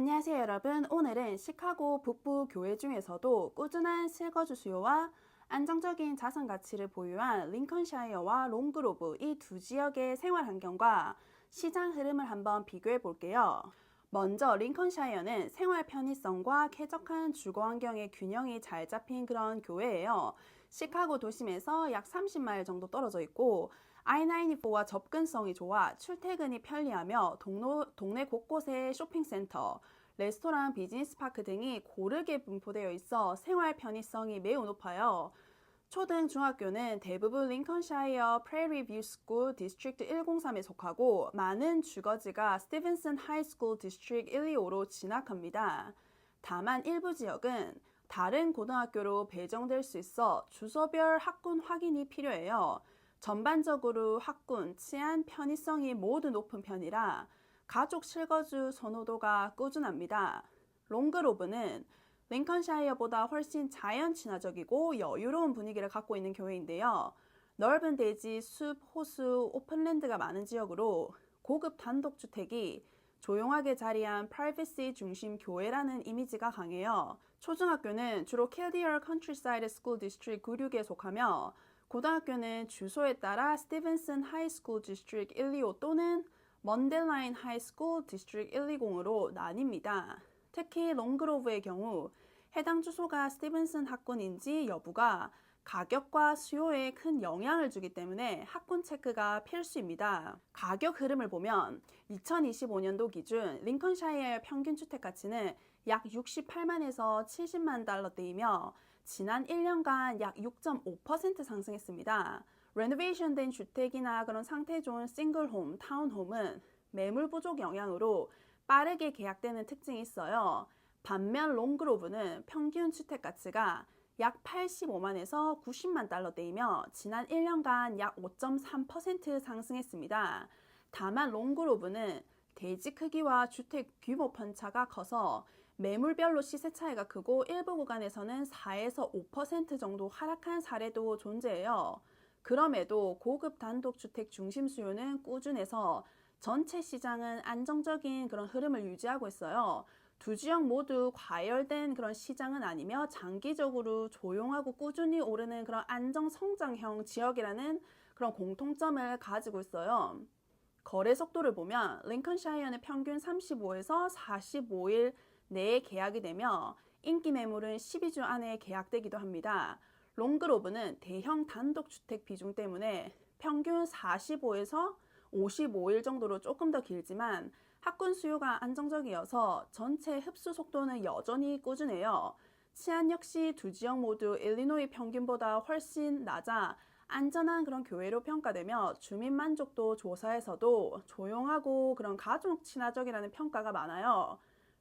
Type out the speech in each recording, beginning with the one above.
안녕하세요 여러분 오늘은 시카고 북부 교회 중에서도 꾸준한 실거주 수요와 안정적인 자산 가치를 보유한 링컨샤이어와 롱그로브 이 두 지역의 생활 환경과 시장 흐름을 한번 비교해 볼게요. 먼저 링컨샤이어는 생활 편의성과 쾌적한 주거 환경의 균형이 잘 잡힌 그런 교회예요. 시카고 도심에서 약 30마일 정도 떨어져 있고 I-94와 접근성이 좋아 출퇴근이 편리하며 동로, 동네 곳곳에 쇼핑센터, 레스토랑, 비즈니스 파크 등이 고르게 분포되어 있어 생활 편의성이 매우 높아요. 초등 중학교는 대부분 링컨샤이어 프레리 뷰 스쿨 디스트릭트 103에 속하고 많은 주거지가 스티븐슨 하이스쿨 디스트릭트 125로 진학합니다. 다만 일부 지역은 다른 고등학교로 배정될 수 있어 주소별 학군 확인이 필요해요. 전반적으로 학군, 치안, 편의성이 모두 높은 편이라 가족 실거주 선호도가 꾸준합니다. 롱그로브는 링컨샤이어보다 훨씬 자연 친화적이고 여유로운 분위기를 갖고 있는 교회인데요. 넓은 대지, 숲, 호수, 오픈랜드가 많은 지역으로 고급 단독주택이 조용하게 자리한 프라이버시 중심 교회라는 이미지가 강해요. 초중학교는 주로 킬디어 컨트리사이드 스쿨 디스트릭 96에 속하며 고등학교는 주소에 따라 스티븐슨 하이스쿨 디스트릭 125 또는 먼델라인 하이스쿨 디스트릭 120으로 나뉩니다. 특히 롱그로브의 경우 해당 주소가 스티븐슨 학군인지 여부가 가격과 수요에 큰 영향을 주기 때문에 학군 체크가 필수입니다. 가격 흐름을 보면 2025년도 기준 링컨샤이어의 평균 주택 가치는 약 68만에서 70만 달러대이며 지난 1년간 약 6.5% 상승했습니다. 레노베이션 된 주택이나 그런 상태 좋은 싱글홈, 타운홈은 매물 부족 영향으로 빠르게 계약되는 특징이 있어요. 반면 롱그로브는 평균 주택 가치가 약 85만에서 90만 달러대이며 지난 1년간 약 5.3% 상승했습니다. 다만 롱그로브는 대지 크기와 주택 규모 편차가 커서 매물별로 시세 차이가 크고 일부 구간에서는 4에서 5% 정도 하락한 사례도 존재해요. 그럼에도 고급 단독주택 중심 수요는 꾸준해서 전체 시장은 안정적인 그런 흐름을 유지하고 있어요. 두 지역 모두 과열된 그런 시장은 아니며 장기적으로 조용하고 꾸준히 오르는 그런 안정 성장형 지역이라는 그런 공통점을 가지고 있어요. 거래 속도를 보면 링컨샤이어는 평균 35에서 45일 내에 계약이 되며 인기 매물은 12주 안에 계약되기도 합니다. 롱그로브는 대형 단독주택 비중 때문에 평균 45에서 55일 정도로 조금 더 길지만 학군 수요가 안정적이어서 전체 흡수 속도는 여전히 꾸준해요. 치안 역시 두 지역 모두 일리노이 평균보다 훨씬 낮아 안전한 그런 교회로 평가되며 주민 만족도 조사에서도 조용하고 그런 가족 친화적이라는 평가가 많아요.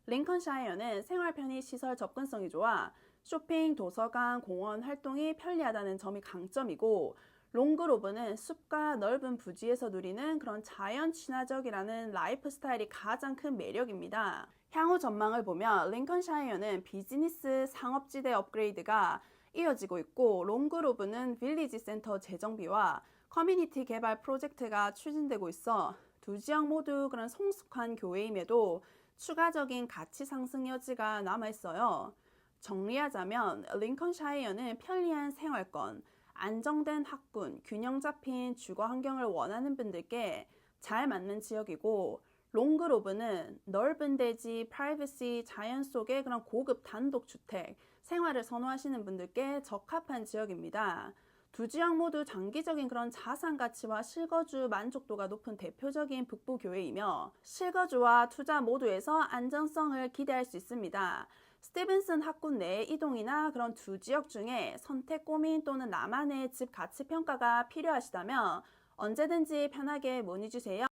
링컨샤이어는 생활 편의 시설 접근성이 좋아 쇼핑, 도서관, 공원 활동이 편리하다는 점이 강점이고 롱그로브는 숲과 넓은 부지에서 누리는 그런 자연 친화적이라는 라이프 스타일이 가장 큰 매력입니다. 향후 전망을 보면 링컨샤이어는 비즈니스 상업지대 업그레이드가 이어지고 있고 롱그로브는 빌리지 센터 재정비와 커뮤니티 개발 프로젝트가 추진되고 있어 두 지역 모두 그런 성숙한 교회임에도 추가적인 가치 상승 여지가 남아 있어요. 정리하자면 링컨샤이어는 편리한 생활권, 안정된 학군, 균형 잡힌 주거 환경을 원하는 분들께 잘 맞는 지역이고 롱그로브는 넓은 대지, 프라이버시, 자연 속의 그런 고급 단독 주택, 생활을 선호하시는 분들께 적합한 지역입니다. 두 지역 모두 장기적인 그런 자산 가치와 실거주 만족도가 높은 대표적인 북부 교회이며 실거주와 투자 모두에서 안정성을 기대할 수 있습니다. 스티븐슨 학군 내 이동이나 그런 두 지역 중에 선택 고민 또는 나만의 집 가치 평가가 필요하시다면 언제든지 편하게 문의 주세요.